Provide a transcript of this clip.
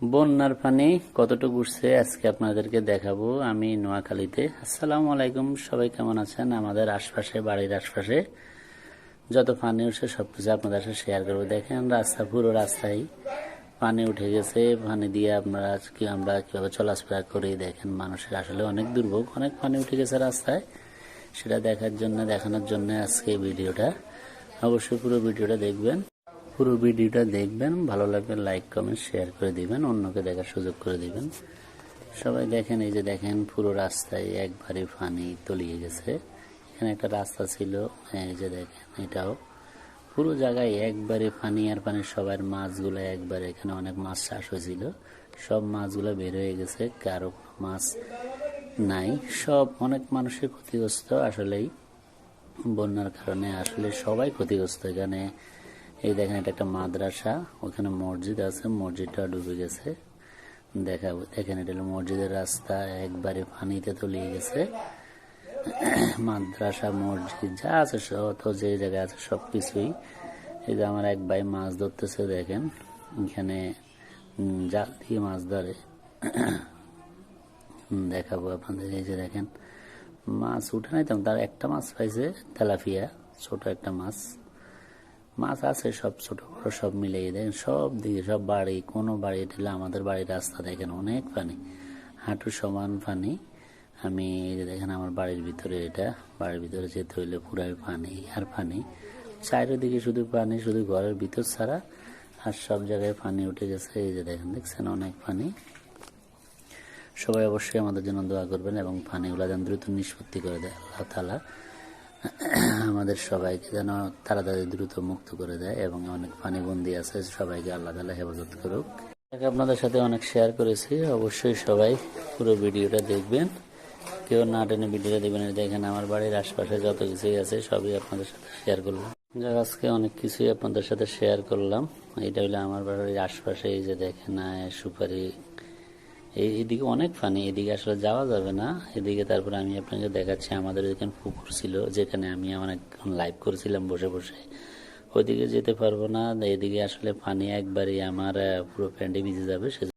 বন্যার পানি কতটুকু উঠছে আজকে আপনাদেরকে দেখাবো আমি নোয়াখালীতে। আসসালামু আলাইকুম, সবাই কেমন আছেন? আমাদের আশপাশে, বাড়ির আশপাশে যত পানি উঠছে সব কিছু আপনাদের সাথে শেয়ার করব। দেখেন রাস্তা, পুরো রাস্তায় পানি উঠে গেছে। পানি দিয়ে আপনারা আজকে আমরা কীভাবে চলাফেরা করি, দেখেন মানুষের আসলে অনেক দুর্ভোগ, অনেক পানি উঠে গেছে রাস্তায়। সেটা দেখার জন্য, দেখানোর জন্য আজকে ভিডিওটা। অবশ্যই পুরো ভিডিওটা দেখবেন। পুরো ভিডিওটা দেখবেন, ভালো লাগবে লাইক কমেন্ট শেয়ার করে দিবেন, অন্যকে দেখার সুযোগ করে দিবেন। সবাই দেখেন, এই যে দেখেন, পুরো রাস্তায় একবারে পানি তলিয়ে গেছে। এখানে একটা রাস্তা ছিল, এই যে দেখেন, এটাও। পুরো জায়গায় একবারে পানি আর পানি, সবার মাছগুলো একবারে এখানে অনেক মাছ চাষ হয়েছিল। সব মাছগুলো বের হয়ে গেছে, কারও মাছ নাই। সব অনেক মানুষের ক্ষতিগ্রস্ত, আসলেই বন্যার কারণে আসলে সবাই ক্ষতিগ্রস্ত। এখানে এই দেখেন, এটা একটা মাদ্রাসা, ওখানে মসজিদ আছে, মসজিদটা ডুবে গেছে। দেখাবো, দেখেন, এটা মসজিদের রাস্তা, একবারে পানিতে তলিয়ে গেছে। মাদ্রাসা, মসজিদ, যা আছে যত যে জায়গায় আছে সব কিছুই। এই যে আমার এক ভাই মাছ ধরতেছে, দেখেন, এখানে জাল দিয়ে মাছ ধরে। দেখাবো আপনাদের, এই যে দেখেন, মাছ উঠে নাই তেমন তার একটা মাছ পাইছে তেলাফিয়া ছোট একটা মাছ। মাছ আছে, সব ছোট বড় সব মিলিয়ে দেখেন সব দিকে, সব বাড়ি, কোনো বাড়ি ঠেলে আমাদের বাড়ির রাস্তা, দেখেন অনেক পানি হাঁটু সমান পানি। আমি এই যে দেখেন আমার বাড়ির ভিতরে এটা, বাড়ির ভিতরে যেতে হইলে পুরাই পানি আর পানি। চারিদিকে শুধু পানি, শুধু ঘরের ভিতর ছাড়া আর সব জায়গায় পানি উঠে গেছে, এই যে দেখেন, দেখছেন অনেক পানি। সবাই অবশ্যই আমাদের জন্য দোয়া করবেন এবং পানিগুলো যেন দ্রুত নিষ্পত্তি করে দেয়, আল্লাহ তালা আমাদের সবাইকে যেন তাড়াতাড়ি দ্রুত মুক্ত করে দেয় এবং অনেক পানি বন্দি আছে, সবাইকে আল্লাহ তালা হেফাজত করুক। আপনাদের সাথে অনেক শেয়ার করেছি, অবশ্যই সবাই পুরো ভিডিওটা দেখবেন। কেউ না টেনে ভিডিওটা দেখবেন দেখেন আমার বাড়ির আশপাশে যত কিছুই আছে, সবই আপনাদের সাথে শেয়ার যাক, আজকে অনেক কিছুই আপনাদের সাথে শেয়ার করলাম। এটা হলো আমার বাড়ির আশপাশে, এই যে দেখেন সুপারি এই এদিকে অনেক পানি এদিকে আসলে যাওয়া যাবে না। এদিকে তারপর আমি আপনাকে দেখাচ্ছি, আমাদের এখানে পুকুর ছিল, যেখানে আমি আমার লাইভ করেছিলাম বসে বসে। ওইদিকে যেতে পারব না, এদিকে আসলে পানি একবারই আমার পুরো প্যান্টে ভিজে যাবে, সে